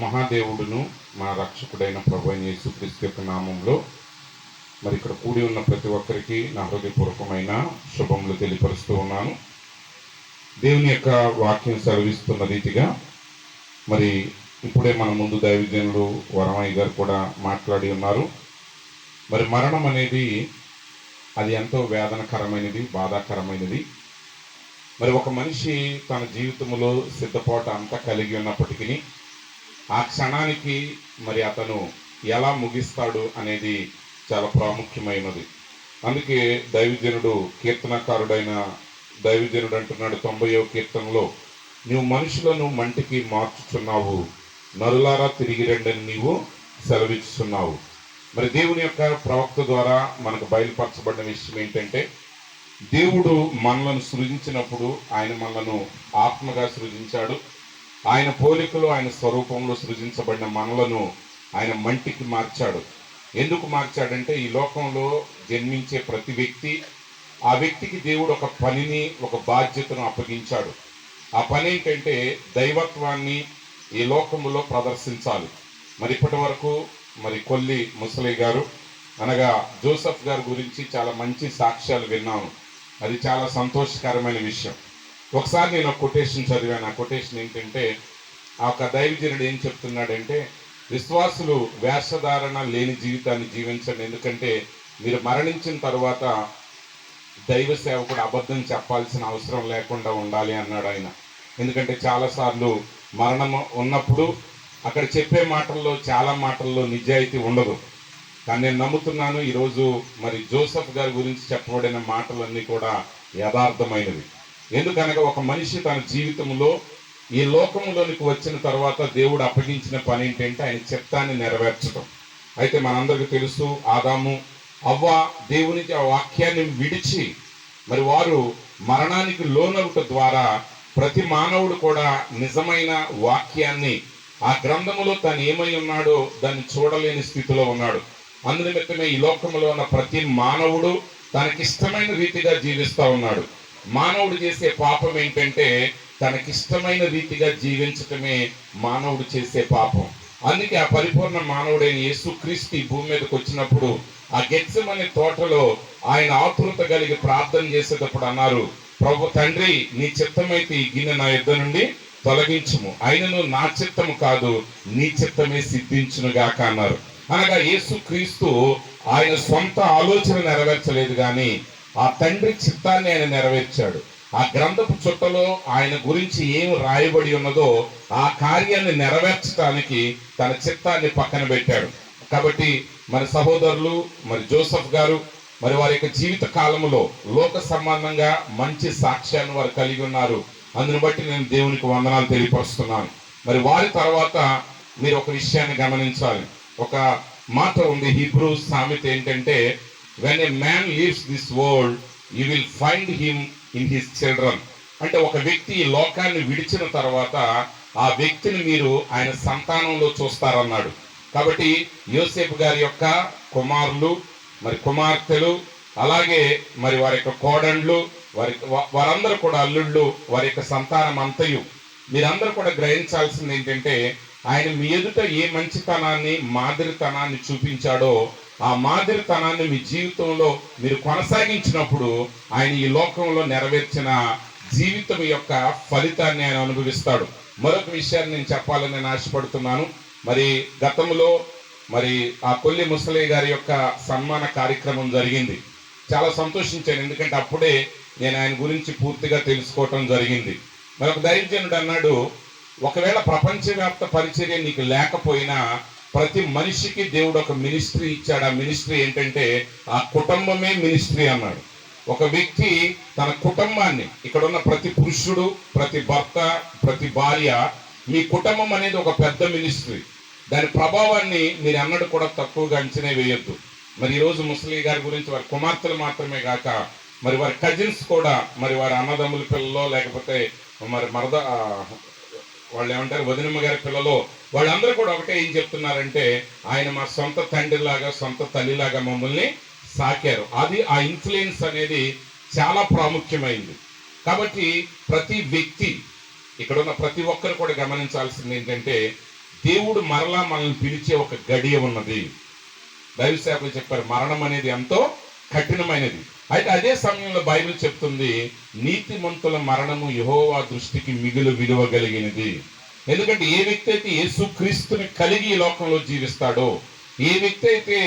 మహాదేవుడును మా రక్షకుడైన ప్రభు అయిన యేసుక్రీస్తు యొక్క నామంలో మరి ఇక్కడ కూడి ఉన్న ప్రతి ఒక్కరికి నా హృదయపూర్వకమైన శుభములు తెలియపరుస్తూ ఉన్నాను. దేవుని యొక్క వాక్యం సెలవిస్తున్న రీతిగా మరి ఇప్పుడే మన ముందు దైవజనులు వరమయ్య గారు కూడా మాట్లాడి ఉన్నారు. మరి మరణం అనేది అది ఎంతో వేదనకరమైనది బాధాకరమైనది. మరి ఒక మనిషి తన జీవితంలో సిద్ధపాటు అంతా కలిగి ఉన్నప్పటికీ ఆ క్షణానికి మరి అతను ఎలా ముగిస్తాడు అనేది చాలా ప్రాముఖ్యమైనది. అందుకే దైవజనుడు కీర్తనకారుడైన దైవజనుడు అంటున్నాడు తొంభైవ కీర్తనలో నువ్వు మనుషులను మంటికి మార్చుచున్నావు నరులారా తిరిగి రండని నీవు సెలవిస్తున్నావు మరి దేవుని యొక్క ప్రవక్త ద్వారా మనకు బయలుపరచబడిన విషయం ఏంటంటే దేవుడు మనలను సృజించినప్పుడు ఆయన మనలను ఆత్మగా సృజించాడు. ఆయన పోలికలో ఆయన స్వరూపంలో సృజించబడిన మనలను ఆయన మంటికి మార్చాడు. ఎందుకు మార్చాడంటే ఈ లోకంలో జన్మించే ప్రతి వ్యక్తి ఆ వ్యక్తికి దేవుడు ఒక పనిని ఒక బాధ్యతను అప్పగించాడు. ఆ పని ఏంటంటే దైవత్వాన్ని ఈ లోకంలో ప్రదర్శించాలి. మరి ఇప్పటి వరకు మరి కొల్లి ముసలయ్య గారు అనగా జోసఫ్ గారి గురించి చాలా మంచి సాక్ష్యాలు విన్నాను అది చాలా సంతోషకరమైన విషయం. ఒకసారి నేను ఒక కొటేషన్ చదివాను. ఆ కొటేషన్ ఏంటంటే ఆ ఒక దైవజనుడు ఏం చెప్తున్నాడంటే విశ్వాసులు వేషధారణ లేని జీవితాన్ని జీవించండి. ఎందుకంటే మీరు మరణించిన తర్వాత దైవ సేవకుడు అబద్ధం చెప్పాల్సిన అవసరం లేకుండా ఉండాలి అన్నాడు ఆయన. ఎందుకంటే చాలాసార్లు మరణం ఉన్నప్పుడు అక్కడ చెప్పే మాటల్లో చాలా మాటల్లో నిజాయితీ ఉండదు. కానీ నేను నమ్ముతున్నాను ఈరోజు మరి జోసఫ్ గారి గురించి చెప్పబడిన మాటలన్నీ కూడా యథార్థమైనవి. ఎందుకనగా ఒక మనిషి తన జీవితంలో ఈ లోకంలోనికి వచ్చిన తర్వాత దేవుడు అప్పగించిన పని ఏంటంటే ఆయన చిత్తాన్ని నెరవేర్చడం. అయితే మనందరికీ తెలుసు ఆదాము అవ్వ దేవునికి ఆ వాక్యాన్ని విడిచి మరి వారు మరణానికి లోనవుట ద్వారా ప్రతి మానవుడు కూడా నిజమైన వాక్యాన్ని ఆ గ్రంథములో తను ఏమై ఉన్నాడో దాన్ని చూడలేని స్థితిలో ఉన్నాడు. అందునిమిత్తమే ఈ లోకంలో ఉన్న ప్రతి మానవుడు తనకిష్టమైన రీతిగా జీవిస్తూ ఉన్నాడు. మానవుడు చేసే పాపం ఏంటంటే తనకిష్టమైన రీతిగా జీవించటమే మానవుడు చేసే పాపం. అందుకే ఆ పరిపూర్ణ మానవుడైన యేసుక్రీస్తు భూమి మీదకి వచ్చినప్పుడు ఆ గెత్సమనే తోటలో ఆయన ఆతృత కలిగి ప్రార్థన చేసేటప్పుడు అన్నారు ప్రభు తండ్రి నీ చిత్తమైతే ఈ గిన్నె నా యుద్ధ నుండి తొలగించుము. ఆయనను నా చిత్తము కాదు నీ చిత్తమే సిద్ధించునుగాక అన్నారు. అనగా యేసుక్రీస్తు ఆయన సొంత ఆలోచన నెరవేర్చలేదు కానీ ఆ తండ్రి చిత్తాన్ని ఆయన నెరవేర్చాడు. ఆ గ్రంథపు చుట్టలో ఆయన గురించి ఏం రాయబడి ఉన్నదో ఆ కార్యాన్ని నెరవేర్చడానికి తన చిత్తాన్ని పక్కన పెట్టాడు. కాబట్టి మరి సహోదరులు మరి జోసఫ్ గారు మరి వారి యొక్క జీవిత కాలంలో లోక సంబంధంగా మంచి సాక్ష్యాన్ని వారు కలిగి ఉన్నారు. అందుని బట్టి నేను దేవునికి వందనాలు తెలియపరుస్తున్నాను. మరి వారి తర్వాత మీరు ఒక విషయాన్ని గమనించాలి. ఒక మాట ఉంది హీబ్రూ సామెత ఏంటంటే when a man leaves this world you will find him in his children అంటే ఒక వ్యక్తి ఈ లోకాన్ని విడిచిన తర్వాత ఆ వ్యక్తిని మీరు ఆయన సంతానంలో చూస్తారన్నాడు. కాబట్టి యోసేపు గారి యొక్క కుమారులు మరి కుమార్తెలు అలాగే మరి వారి యొక్క కోడండ్లు వారి వారందరూ కూడా అల్లుళ్ళు వారి యొక్క సంతానం అంతయు. మీరందరూ కూడా గ్రహించాల్సింది ఏంటంటే ఆయన మీ ఎదుట ఏ మంచితనాన్ని మాదిరితనాన్ని చూపించాడో ఆ మాదిరితనాన్ని మీ జీవితంలో మీరు కొనసాగించినప్పుడు ఆయన ఈ లోకంలో నెరవేర్చిన జీవితం యొక్క ఫలితాన్ని ఆయన అనుభవిస్తాడు. మరొక విషయాన్ని నేను చెప్పాలని నేను ఆశపడుతున్నాను. మరి గతంలో మరి ఆ కొల్లి ముసలయ్య గారి యొక్క సన్మాన కార్యక్రమం జరిగింది. చాలా సంతోషించాను. ఎందుకంటే అప్పుడే నేను ఆయన గురించి పూర్తిగా తెలుసుకోవటం జరిగింది. మరి ఒక దైవజనుడు అన్నాడు ఒకవేళ ప్రపంచవ్యాప్త పరిచర్య నీకు లేకపోయినా ప్రతి మనిషికి దేవుడు ఒక మినిస్ట్రీ ఇచ్చాడు. ఆ మినిస్ట్రీ ఏంటంటే ఆ కుటుంబమే మినిస్ట్రీ అన్నాడు. ఒక వ్యక్తి తన కుటుంబాన్ని ఇక్కడ ఉన్న ప్రతి పురుషుడు ప్రతి భర్త ప్రతి భార్య మీ కుటుంబం అనేది ఒక పెద్ద మినిస్ట్రీ. దాని ప్రభావాన్ని మీరు అన్నడు కూడా తక్కువగా అంచనా వేయొద్దు. మరి ఈరోజు ముసలి గారి గురించి వారి కుమార్తెలు మాత్రమే కాక మరి వారి కజిన్స్ కూడా మరి వారి అన్నదమ్ముల పిల్లలో లేకపోతే మరి మరద వాళ్ళు ఏమంటారు వదినమ్మ గారి పిల్లలు వాళ్ళందరూ కూడా ఒకటే ఏం చెప్తున్నారంటే ఆయన మా సొంత తండ్రిలాగా సొంత తల్లిలాగా మమ్మల్ని సాకారు. అది ఆ ఇన్ఫ్లుయెన్స్ అనేది చాలా ప్రాముఖ్యమైంది. కాబట్టి ప్రతి వ్యక్తి ఇక్కడ ఉన్న ప్రతి ఒక్కరు కూడా గమనించాల్సింది ఏంటంటే దేవుడు మరలా మనల్ని పిలిచే ఒక గడియ ఉన్నది. దైవ చెప్పారు మరణం అనేది ఎంతో కఠినమైనది. అయితే అదే సమయంలో బైబిల్ చెప్తుంది నీతిమంతుల మరణము యహోవా దృష్టికి మిగులు విలువ కలిగినది ఎందుకంటే ఏ వ్యక్తి అయితే యేసుక్రీస్తుని కలిగి ఈ లోకంలో జీవిస్తాడో ఏ వ్యక్తి అయితే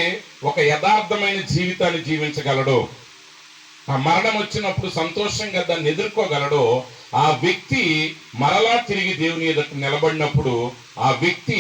ఒక యథార్థమైన జీవితాన్ని జీవించగలడో ఆ మరణం వచ్చినప్పుడు సంతోషంగా దాన్ని ఎదుర్కోగలడో ఆ వ్యక్తి మరలా తిరిగి దేవుని ఎదుట నిలబడినప్పుడు ఆ వ్యక్తి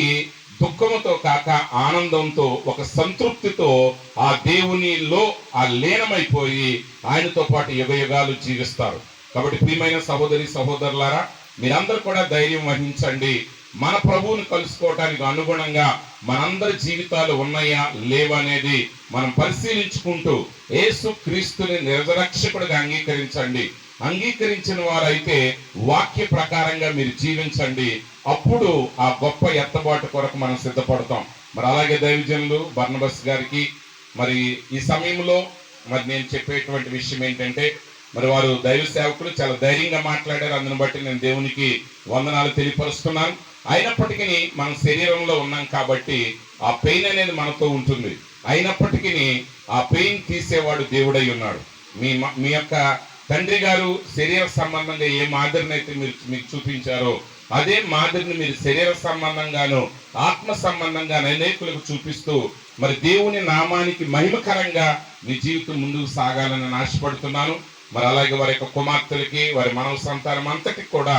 దుఃఖముతో కాక ఆనందంతో ఒక సంతృప్తితో ఆ దేవునిలో ఆ లీనమైపోయి ఆయనతో పాటు యుగ యుగాలు జీవిస్తారు. కాబట్టి ప్రియమైన సహోదరి సహోదరులారా మీరందరూ కూడా ధైర్యం వహించండి. మన ప్రభువుని కలుసుకోవటానికి అనుగుణంగా మనందరి జీవితాలు ఉన్నాయా లేవా అనేది మనం పరిశీలించుకుంటూ ఏసు క్రీస్తుని నిరక్షకుడిగా అంగీకరించండి. అంగీకరించిన వారైతే వాక్య ప్రకారంగా మీరు జీవించండి. అప్పుడు ఆ గొప్ప ఎత్తబాటు కొరకు మనం సిద్ధపడతాం. మరి అలాగే దైవజనులు బర్నబస్ గారికి మరి ఈ సమయంలో మరి నేను చెప్పేటువంటి విషయం ఏంటంటే మరి వారు దైవ సేవకులు చాలా ధైర్యంగా మాట్లాడారు. అందుని బట్టి నేను దేవునికి వందనాలు తెలియపరుస్తున్నాను. అయినప్పటికీ మన శరీరంలో ఉన్నాం కాబట్టి ఆ పెయిన్ అనేది మనతో ఉంటుంది. అయినప్పటికీ ఆ పెయిన్ తీసేవాడు దేవుడై ఉన్నాడు. మీ మ- మీ యొక్క తండ్రి గారు శరీర సంబంధంగా ఏ మాదిరిని అయితే మీరు మీకు చూపించారో అదే మాదిరిని మీరు శరీర సంబంధంగాను ఆత్మ సంబంధంగా అనేకులకు చూపిస్తూ మరి దేవుని నామానికి మహిమకరంగా మీ జీవితం ముందుకు సాగాలని నాశపడుతున్నాను ఆశపడుతున్నాను. మరి అలాగే వారి యొక్క కుమార్తెలకి వారి మనవ సంతానం అంతటికి కూడా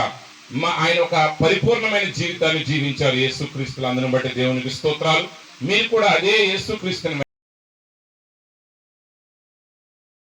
మా ఆయన ఒక పరిపూర్ణమైన జీవితాన్ని జీవించారు యేసుక్రీస్తులు అందుని బట్టి దేవునికి స్తోత్రాలు. మీరు కూడా అదే యేసుక్రీస్తుని